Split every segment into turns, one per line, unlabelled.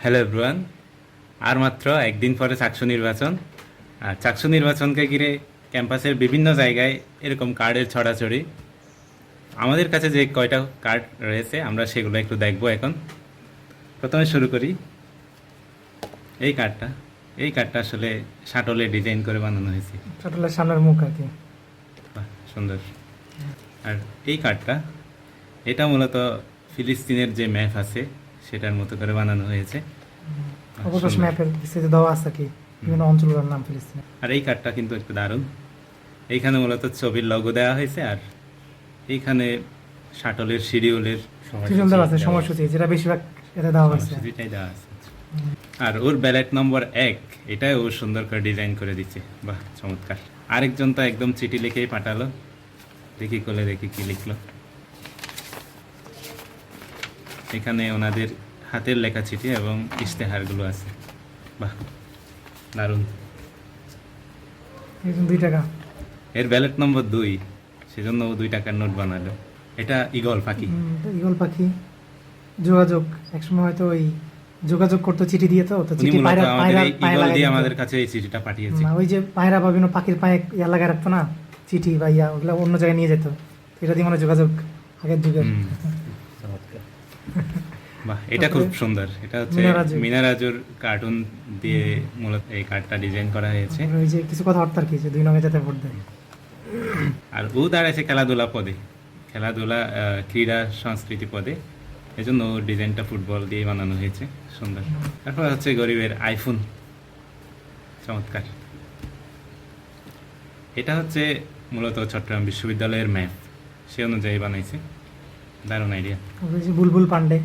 Hello everyone আর মাত্র একদিন পরে চাকসু নির্বাচন। আর চাকসু নির্বাচনকে ঘিরে ক্যাম্পাসের বিভিন্ন জায়গায় এরকম কার্ডের ছড়াছড়ি। আমাদের কাছে যে কয়টা কার্ড রয়েছে আমরা সেগুলো একটু দেখব এখন। প্রথমে শুরু করি। এই কার্ডটা এই কার্ডটা আসলে শাটলে ডিজাইন করে বানানো হয়েছে।
ছোটলের সামনের মুখ আর কি।
সুন্দর। আর এই কার্ডটা এটা মূলত ফিলিস্তিনের যে ম্যাপ আছে সেটার মতো করে বানানো হয়েছে।
অবকাশ ম্যাপের দেওয়া আছে কি? বিভিন্ন অঞ্চলগুলোর নাম ফিলিস্তিন।
আর এই কার্ডটা কিন্তু একটু দারুণ। এইখানে মূলত ছবির লগো দেওয়া হয়েছে আর এইখানে শাটলের শিডিউলের
সময়সূচি যেটা বেশিরভাগ এতে দেওয়া হয়েছে।
দেওয়া আছে। আর ওর ব্যালেট নম্বর এক এটাই ও সুন্দর করে ডিজাইন করে দিচ্ছে। বাহ চমৎকার। আরেকজন তো একদম চিঠি লিখেই পাঠালো। দেখি কোলে দেখি কি লিখলো। এখানে ওনাদের হাতের লেখা চিঠি এবং ইশতেহারগুলো আছে। বাহ দারুণ।
দুই টাকা।
এর ব্যালেট নম্বর দুই। সেজন্য ও দুই টাকার নোট বানালো। এটা ইগল পাখি।
ঈগল পাখি। যোগাযোগ একসময় হয়তো ওই যোগাযোগ করতো চিঠি দিয়ে তো তো চিঠি পায়রা পায়রা
ইগল দিয়ে আমাদের কাছে এই চিঠিটা পাঠিয়েছে।
ওই যে পায়রা বা বিভিন্ন পাখির পায়ে ইয়া লাগাই রাখতো না চিঠি বা ইয়া ওগুলো অন্য জায়গায় নিয়ে যেত। এটা দিয়ে মানে যোগাযোগ আগের যুগের।
বাহ এটা খুব সুন্দর। এটা হচ্ছে
মিনারাজু।
মিনারাজুর কার্টুন দিয়ে মূলত এই কার্ডটা ডিজাইন করা হয়েছে।
ওই যে কিছু কথা অর্থ আর কি দুই নঙে যাতে ভোট দেয়।
আর ও দাঁড়াইছে খেলাধুলা পদে। খেলাধুলা ক্রীড়া সংস্কৃতি পদে। এজন্য ওর ডিজাইনটা ফুটবল দিয়ে বানানো হয়েছে। সুন্দর। তারপর হচ্ছে গরিবের আইফোন চমৎকার। এটা হচ্ছে মূলত চট্টগ্রাম বিশ্ববিদ্যালয়ের ম্যাপ সে অনুযায়ী বানাইছে। দারুণ আইডিয়া
বুলবুল পান্ডে।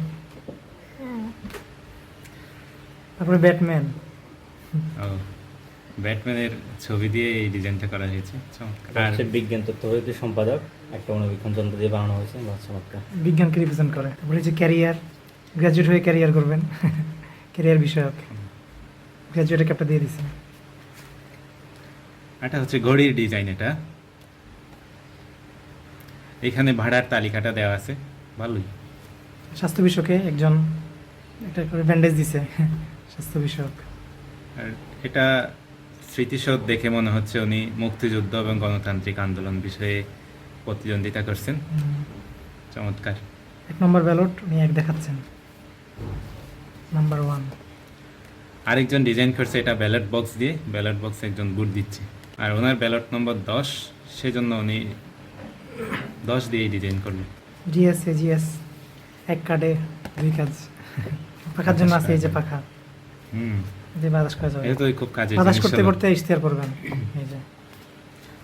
তারপরে ব্যাটম্যান।
ও ব্যাটম্যানের ছবি দিয়ে এই ডিজাইনটা করা হয়েছে চমৎকার। আর
বিজ্ঞান তথ্য প্রযুক্তি সম্পাদক একটা অনুবীক্ষণ যন্ত্র দিয়ে বানানো হয়েছে বা চমৎকার।
বিজ্ঞানকে রিপ্রেজেন্ট করে। তারপরে যে ক্যারিয়ার গ্র্যাজুয়েট হয়ে ক্যারিয়ার করবেন। ক্যারিয়ার বিষয়ক। গ্র্যাজুয়েটে ক্যাপটা দিয়ে দিছে।
এটা হচ্ছে ঘড়ির ডিজাইন এটা। এখানে ভাড়ার তালিকাটা দেওয়া আছে। ভালোই।
স্বাস্থ্য বিষয়কে একজন একটা করে ব্যান্ডেজ দিছে। স্বাস্থ্য বিষয়ক।
আর এটা স্মৃতিসৌধ দেখে মনে হচ্ছে উনি মুক্তিযুদ্ধ এবং গণতান্ত্রিক আন্দোলন বিষয়ে প্রতিদ্বন্দ্বিতা করছেন। চমৎকার।
এক নম্বর ব্যালট উনি এক দেখাচ্ছেন। Number one.
আরেকজন ডিজাইন করছে এটা ব্যালট বক্স দিয়ে। ব্যালট বক্স একজন বুট দিচ্ছে। আর ওনার ব্যালট নম্বর দশ সেজন্য উনি দশ দিয়েই ডিজাইন করবেন
জিএস জিএস এক কার্ডে দুই কাজ। পাখার জন্য আছে এই যে পাখা। যে বাতাস করা যাবে।
এটা তো খুব কাজে
বাতাস করতে করতে করবেন। এই যে।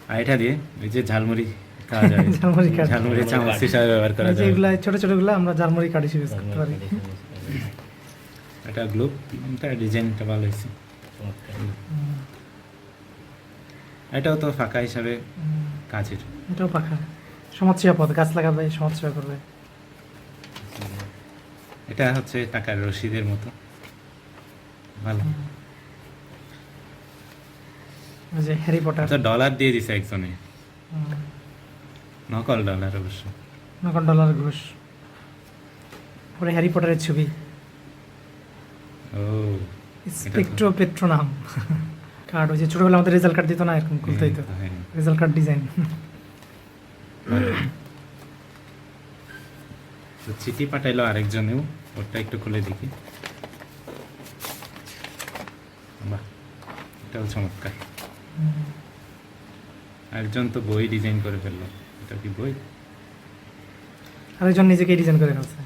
আর এটা দিয়ে ওই যে ঝালমুড়ি খাওয়া যায়
ঝালমুড়ি কাঠ।
ঝালমুড়ি চামচ হিসাবে ব্যবহার করা যায়
এগুলা ছোট ছোট আমরা জার্মানি কার্ড হিসেবে ইউজ করতে পারি।
এটা গ্লোব এটা ডিজাইনটা ভালো হয়েছে এটাও তো ফাঁকা হিসাবে কাজের।
এটাও সমাজসেবা পদ গাছ লাগাবে সমাজসেবা করবে।
এটা হচ্ছে টাকার রসিদের মতো। ভালো।
যে হ্যারি পটার
আচ্ছা ডলার দিয়ে দিছে একজনে। নকল ডলার অবশ্য।
নকল ডলার ঘুষ। পরে হ্যারি পটারের ছবি।
ও
স্পেকট্রো পেট্রো নাম কার্ড ওই যে ছোটবেলা আমাদের রেজাল্ট কার্ড দিত না এরকম খুলতে হইতো।
হ্যাঁ,
রেজাল্ট কার্ড ডিজাইন
তো চিঠি পাঠাইলো আরেকজনেও। ওটা একটু খুলে দেখি বাহ এটাও চমৎকার। আরেকজন তো বই ডিজাইন করে ফেলল। এটা কি বই?
আরেকজন নিজেকে ডিজাইন করে ফেলছে।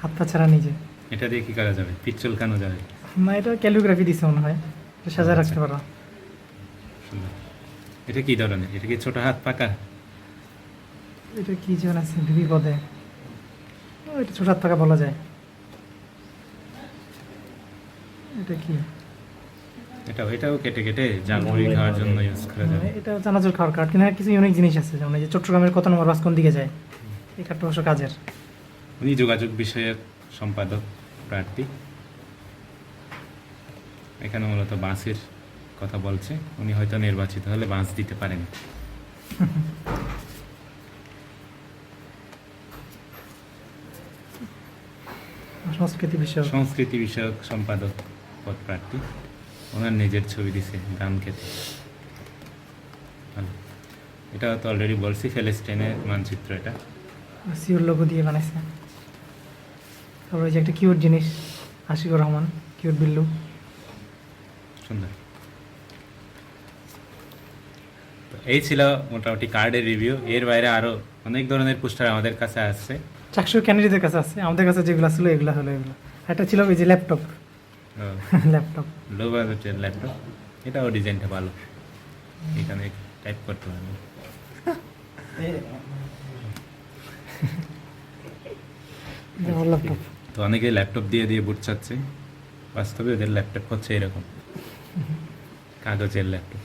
হাত পা ছাড়া নিজে।
এটা দিয়ে কি করা যাবে? পিচ্ছল কানো যাবে?
না এটা ক্যালিওগ্রাফি দিছে মনে হয়। সাজায় রাখতে পারো।
এটা কি ধরনের? এটা কি ছোট হাত পাকা?
এটা কি যেন আছে বিবি পদে ও, এটা ছোট হাত পাকা বলা যায়। এটা কি?
এটা এটাও কেটে কেটে জালমুড়ি খাওয়ার জন্য ইউজ করা যাবে।
এটা চানাচুর খাওয়ার কার্ড কিন্তু কিছু ইউনিক জিনিস আছে যেমন এই যে চট্টগ্রামের কত নম্বর বাস কোন দিকে যায়? এই কার্ডটা অবশ্য কাজের।
উনি যোগাযোগ বিষয়ক সম্পাদক প্রার্থী। এখানে মূলত বাসের কথা বলছে। উনি হয়তো নির্বাচিত হলে বাস দিতে পারেন।
সংস্কৃতি বিষয়ক।
সংস্কৃতি বিষয়ক সম্পাদক পদ প্রার্থী। ওনার নিজের ছবি দিছে গান খেতে। এটা তো অলরেডি বলছি ফেলেস্টাইনের মানচিত্র এটা।
সিওর লোগো দিয়ে বানাইছে। তারপর যে একটা কিউট জিনিস আশিকুর রহমান কিউট বিল্লু।
সুন্দর। এই ছিল মোটামুটি কার্ডের রিভিউ এর বাইরে আরও অনেক ধরনের পোস্টার আমাদের কাছে আসছে
চাকসুর ক্যান্ডিডেটের কাছে আছে। আমাদের কাছে যেগুলো ছিল এগুলো হলো এগুলো। একটা ছিল ওই যে ল্যাপটপ ল্যাপটপ
লো বাজেটের ল্যাপটপ এটাও ডিজাইনটা ভালো। এখানে টাইপ করতে পারব
ল্যাপটপ
তো অনেকে ল্যাপটপ দিয়ে দিয়ে বুট চাচ্ছে। বাস্তবে ওদের ল্যাপটপ হচ্ছে এরকম। কাগজের ল্যাপটপ